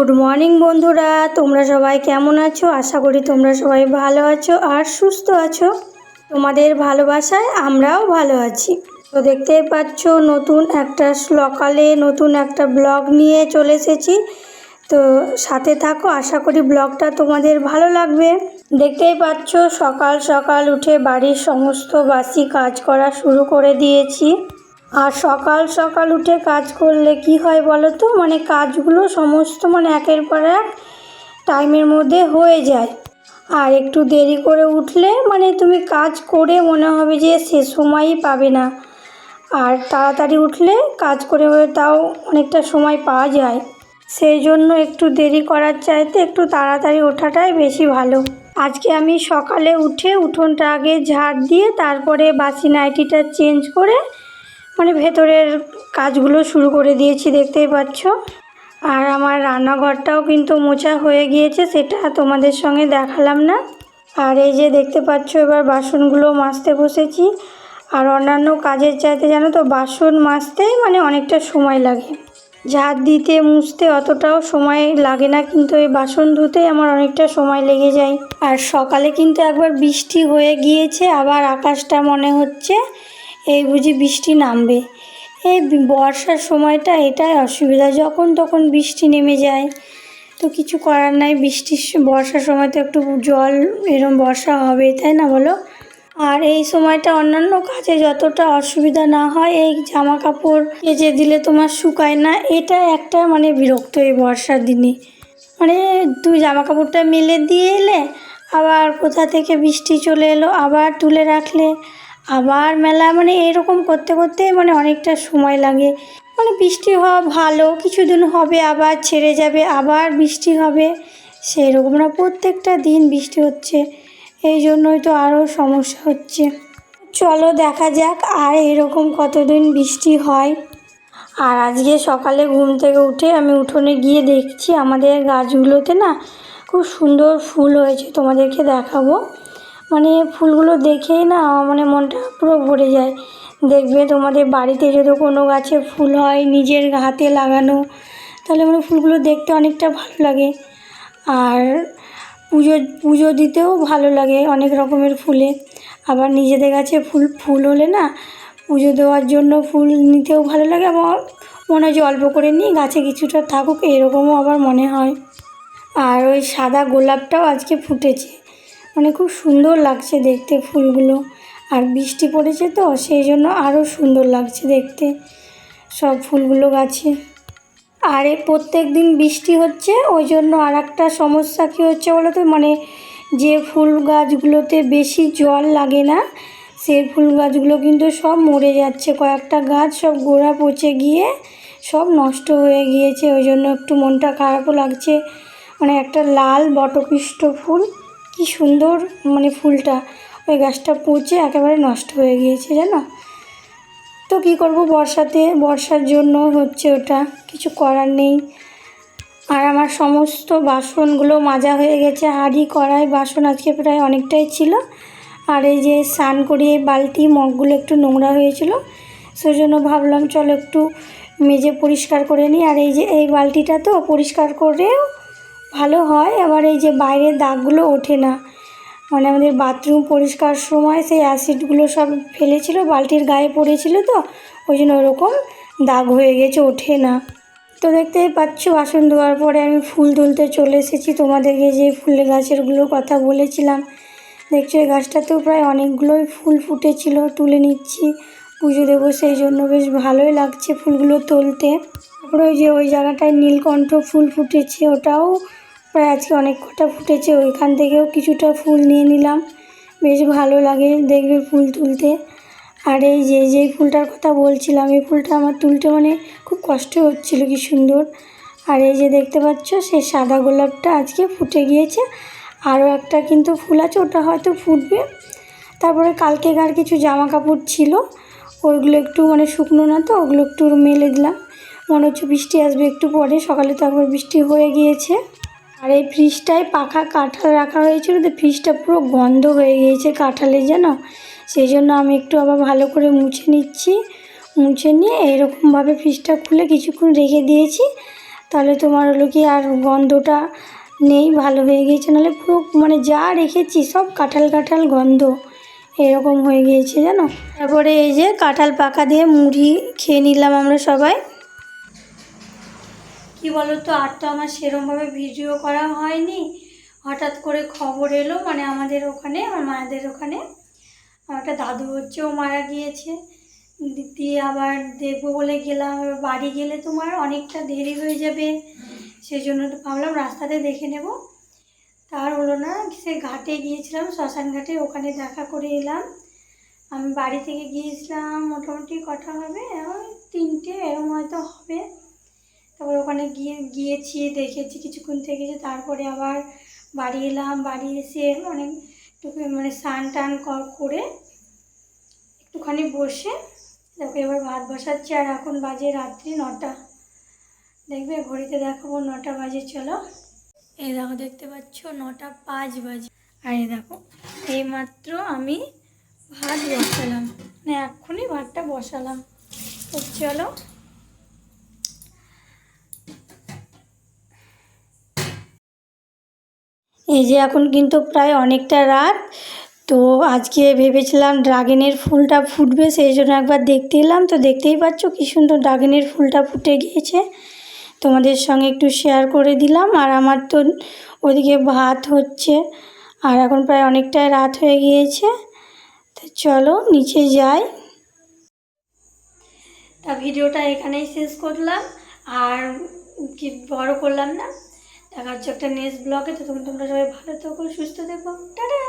Good morning বন্ধুরা। তোমরা সবাই কেমন আছো? আশা করি তোমরা সবাই ভালো আছো আর সুস্থ আছো। তোমাদের ভালোবাসায় আমরাও ভালো আছি। তো দেখতেই পাচ্ছ, নতুন একটা সকালে নতুন একটা ব্লগ নিয়ে চলে এসেছি। তো সাথে থাকো, আশা করি ব্লগটা তোমাদের ভালো লাগবে। দেখতেই পাচ্ছ, সকাল সকাল উঠে বাড়ির সমস্ত বাসি কাজ করা শুরু করে দিয়েছি। আর সকাল সকাল উঠে কাজ করলে কি হয় বলো তো? মানে কাজগুলো সমস্ত মানে একের পর এক টাইমের মধ্যে হয়ে যায়। আর একটু দেরি করে উঠলে মানে তুমি কাজ করে মনে হবে যে সে সময়ই পাবে না। আর তাড়াতাড়ি উঠলে কাজ করে তাও অনেকটা সময় পাওয়া যায়। সেই জন্য একটু দেরি করার চাইতে একটু তাড়াতাড়ি ওঠাটাই বেশি ভালো। আজকে আমি সকালে উঠে উঠোনটা আগে ঝাড় দিয়ে তারপরে বাসি নাইটিটা চেঞ্জ করে মানে ভেতরের কাজগুলো শুরু করে দিয়েছি, দেখতেই পাচ্ছ। আর আমার রান্নাঘরটাও কিন্তু মোচা হয়ে গিয়েছে, সেটা তোমাদের সঙ্গে দেখালাম না। আর এই যে দেখতে পাচ্ছ, এবার বাসনগুলো মাজতে বসেছি। আর অন্যান্য কাজের চাইতে জানো তো, বাসন মাজতেই মানে অনেকটা সময় লাগে। ঝাড় দিতে, মুছতে অতটাও সময় লাগে না, কিন্তু এই বাসন ধুতেই আমার অনেকটা সময় লেগে যায়। আর সকালে কিন্তু একবার বৃষ্টি হয়ে গিয়েছে, আবার আকাশটা মনে হচ্ছে। এই বুঝি বৃষ্টি নামবে। এই বর্ষার সময়টা এটাই অসুবিধা, যখন তখন বৃষ্টি নেমে যায়। তো কিছু করার নাই বৃষ্টির বর্ষার সময় তো একটু জল, এরম বর্ষা হবে, তাই না বলো? আর এই সময়টা অন্যান্য কাজে যতটা অসুবিধা না হয়, এই জামা কাপড় কেচে দিলে তোমার শুকায় না, এটা একটা মানে বিরক্ত এই বর্ষার দিনে। মানে তুমি জামা কাপড়টা মেলে দিয়ে এলে, আবার কোথা থেকে বৃষ্টি চলে এলো, আবার তুলে রাখলে আবার মেলা মানে এরকম করতে করতে মানে অনেকটা সময় লাগে। মানে বৃষ্টি হওয়া ভালো, কিছুদিন হবে, আবার ছেড়ে যাবে, আবার বৃষ্টি হবে সেই রকম না, প্রত্যেকটা দিন বৃষ্টি হচ্ছে। এই জন্যই তো আরও সমস্যা হচ্ছে। চলো দেখা যাক আর এরকম কতদিন বৃষ্টি হয়। আর আজকে সকালে ঘুম থেকে উঠে আমি উঠোনে গিয়ে দেখছি আমাদের গাছগুলোতে না খুব সুন্দর ফুল হয়েছে, তোমাদেরকে দেখাবো। মানে ফুলগুলো দেখেই না মানে মনটা পুরো ভরে যায়। দেখবে তোমাদের বাড়িতে যদি কোনো গাছে ফুল হয় নিজের হাতে লাগানো, তাহলে মানে ফুলগুলো দেখতে অনেকটা ভালো লাগে। আর পুজো পুজো দিতেও ভালো লাগে অনেক রকমের ফুলে। আবার নিজেদের গাছে ফুল ফুল হলে না পুজো দেওয়ার জন্য ফুল নিতেও ভালো লাগে। আমার মনে হয় যে অল্প করে নিই গাছে কিছুটা থাকুক, এরকমও আবার মনে হয়। আর ওই সাদা গোলাপটাও আজকে ফুটেছে। মানে খুব সুন্দর লাগছে দেখতে ফুলগুলো। আর বৃষ্টি পড়েছে তো, সেই জন্য আরও সুন্দর লাগছে দেখতে সব ফুলগুলো গাছে। আর প্রত্যেক দিন বৃষ্টি হচ্ছে, ওই জন্য আর একটা সমস্যা কী হচ্ছে বলো তো? মানে যে ফুল গাছগুলোতে বেশি জল লাগে না সেই ফুল গাছগুলো কিন্তু সব মরে যাচ্ছে। কয়েকটা গাছ সব গোড়া পচে গিয়ে সব নষ্ট হয়ে গিয়েছে, ওই জন্য একটু মনটা খারাপও লাগছে। মানে একটা লাল বটকৃষ্ট ফুল কি সুন্দর মানে ফুলটা। ওই গাছটা পচে একেবারে নষ্ট হয়ে গিয়েছে, জানো? তো কী করব বর্ষাতে? বর্ষার জন্য হচ্ছে ওটা। কিছু করার নেই। আর আমার সমস্ত বাসনগুলো মাজা হয়ে গেছে। হাঁড়ি, কড়াই, বাসন আজকে প্রায় অনেকটাই ছিল। আর এই যে স্নান করিয়ে বালতি, মগগুলো একটু নোংরা হয়েছিল। সেই জন্য ভাবলাম, চলো একটু মেজে পরিষ্কার করে নিই। আর এই যে, এই বালতিটা তো পরিষ্কার করেও ভালো হয়, আবার এই যে বাইরের দাগগুলো ওঠে না। মানে আমাদের বাথরুম পরিষ্কার সময় সেই অ্যাসিডগুলো সব ফেলেছিল, বালতির গায়ে পড়েছিল তো, ওই জন্য ওরকম দাগ হয়ে গেছে, ওঠে না। তো দেখতেই পাচ্ছ বাসন ধোয়ার পরে আমি ফুল তুলতে চলে এসেছি। তোমাদেরকে যে ফুলের গাছেরগুলোর কথা বলেছিলাম, দেখছ, এই গাছটাতেও প্রায় অনেকগুলোই ফুল ফুটেছিল, তুলে নিচ্ছি। পুজো দেবো সেই জন্য, বেশ ভালোই লাগছে ফুলগুলো তুলতে। তারপরে ওই যে ওই জায়গাটায় নীলকণ্ঠ ফুল ফুটেছে, ওটাও প্রায় আজকে অনেক কটা ফুটেছে, ওইখান থেকেও কিছুটা ফুল নিয়ে নিলাম। বেশ ভালো লাগে দেখবে ফুল তুলতে। আর এই যে, যেই ফুলটার কথা বলছিলাম, এই ফুলটা আমার তুলতে মানে খুব কষ্ট হচ্ছিল, কি সুন্দর। আর এই যে দেখতে পাচ্ছ সেই সাদা গোলাপটা আজকে ফুটে গিয়েছে। আরও একটা কিন্তু ফুল আছে, ওটা হয়তো ফুটবে। তারপরে কালকেকার কিছু জামা কাপড় ছিল ওইগুলো একটু মানে শুকনো না তো, ওগুলো একটু মেলে দিলাম। মনে হচ্ছে বৃষ্টি আসবে একটু পরে, সকালে তো একবার বৃষ্টি হয়ে গিয়েছে। আর এই ফ্রিজটায় পাখা কাঁঠাল রাখা হয়েছিল, তো ফ্রিজটা পুরো গন্ধ হয়ে গিয়েছে কাঁঠালে যেন। সেই জন্য আমি একটু আবার ভালো করে মুছে নিচ্ছি। মুছে নিয়ে এরকমভাবে ফ্রিজটা খুলে কিছুক্ষণ রেখে দিয়েছি। তাহলে তোমার হলো কি আর গন্ধটা নেই, ভালো হয়ে গিয়েছে। নাহলে পুরো মানে যা রেখেছি সব কাঁঠাল কাঁঠাল গন্ধ, এরকম হয়ে গিয়েছে জানো তারপরে এই যে কাঁঠাল পাকা দিয়ে মুড়ি খেয়ে নিলাম আমরা সবাই। কি বলো তো আর তো আমার সেরমভাবে ভিডিও করা হয়নি। হঠাৎ করে খবর এলো মানে আমাদের ওখানে, আমার মায়েদের ওখানে। একটা দাদু হচ্ছে ও মারা গিয়েছে। দিয়ে আবার দেখব বলে গেলাম বাড়ি গেলে তোমার অনেকটা দেরি হয়ে যাবে। সেই জন্য তো ভাবলাম রাস্তাতে দেখে নেব। তার হলো না, সে ঘাটে গিয়েছিলাম, শ্মশান ঘাটে, ওখানে দেখা করে এলাম। আমি বাড়ি থেকে গিয়েছিলাম, মোটামুটি কটা হবে? ওই তিনটে এরকম হয়তো হবে। তারপর ওখানে গিয়ে, গিয়েছি, দেখেছি কিছুক্ষণ থেকেছি তারপরে আবার বাড়ি এলাম। বাড়ি এসে অনেক মানে স্নান টান কর- একটুখানি বসে দেখো এবার ভাত বসাচ্ছি। আর এখন বাজে রাত্রি নটা। দেখবে ঘড়িতে দেখাবো নটা বাজে, চলো। এই দেখো, দেখতে পাচ্ছ নটা পাঁচ বাজে। আর এই দেখো, এইমাত্র আমি ভাত বসালাম। মানে এক্ষুনি ভাতটা বসালাম। চলো। এই যে এখন কিন্তু প্রায় অনেকটা রাত। তো আজকে ভেবেছিলাম ড্রাগনের ফুলটা ফুটবে, সেই জন্য একবার দেখতে এলাম। তো দেখতেই পাচ্ছ কী সুন্দর ড্রাগনের ফুলটা ফুটে গিয়েছে। তোমাদের সঙ্গে একটু শেয়ার করে দিলাম। আর আমার তো ওদিকে ভাত হচ্ছে, আর এখন প্রায় অনেকটাই রাত হয়ে গিয়েছে। তো চলো নিচে যাই। তা ভিডিওটা এখানেই শেষ করলাম। আর কি বড় করলাম না? দেখা হচ্ছে একটা নেক্সট ব্লগে তো তোমরা সবাই ভালো থেকো সুস্থ থেকো। টাটা!